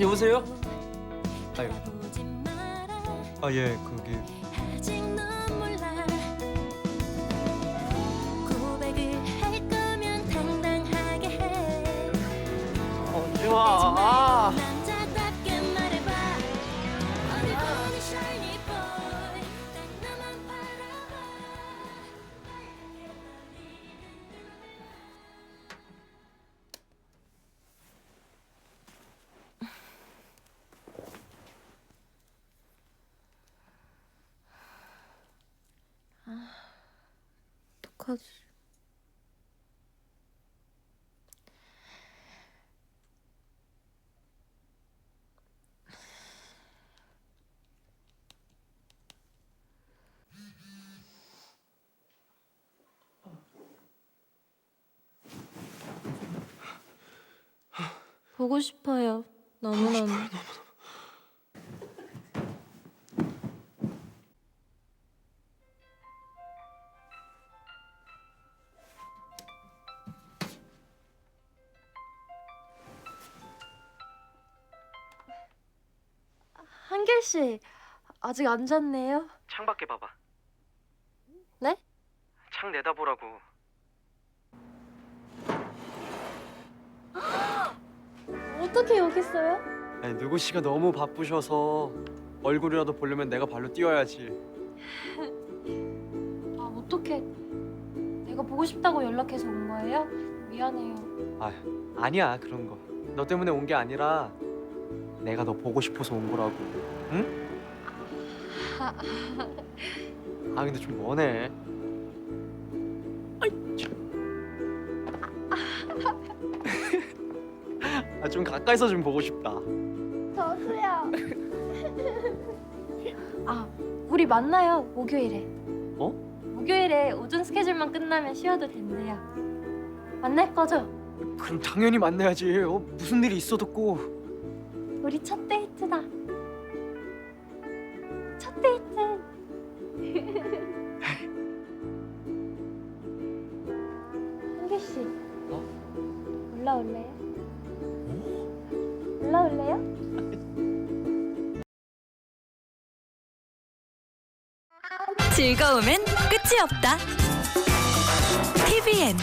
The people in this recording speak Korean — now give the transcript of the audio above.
여보세요? 아유. 아예 당당하게 해 언제 와? 어떡하지 보고 싶어요. 너무너무. 한결 씨 아직 안 잤네요. 창밖에 봐봐. 네? 창 내다보라고. 어떻게 여기 있어요? 아니 누구 씨가 너무 바쁘셔서 얼굴이라도 보려면 내가 발로 뛰어야지. 아 어떻게? 내가 보고 싶다고 연락해서 온 거예요? 미안해요. 아 아니야 그런 거. 너 때문에 온 게 아니라 내가 너 보고 싶어서 온 거라고. 응? 아 근데 좀 머네. 아 좀 가까이서 좀 보고 싶다. 저도요. 아 우리 만나요 목요일에. 어? 목요일에 오전 스케줄만 끝나면 쉬어도 된대요. 만날 거죠? 그럼 당연히 만나야지. 어, 무슨 일이 있어도 꼭. 우리 첫 데이트 한규 씨. 어? 올라올래요? 올라올래요? 즐거움엔 끝이 없다. TVN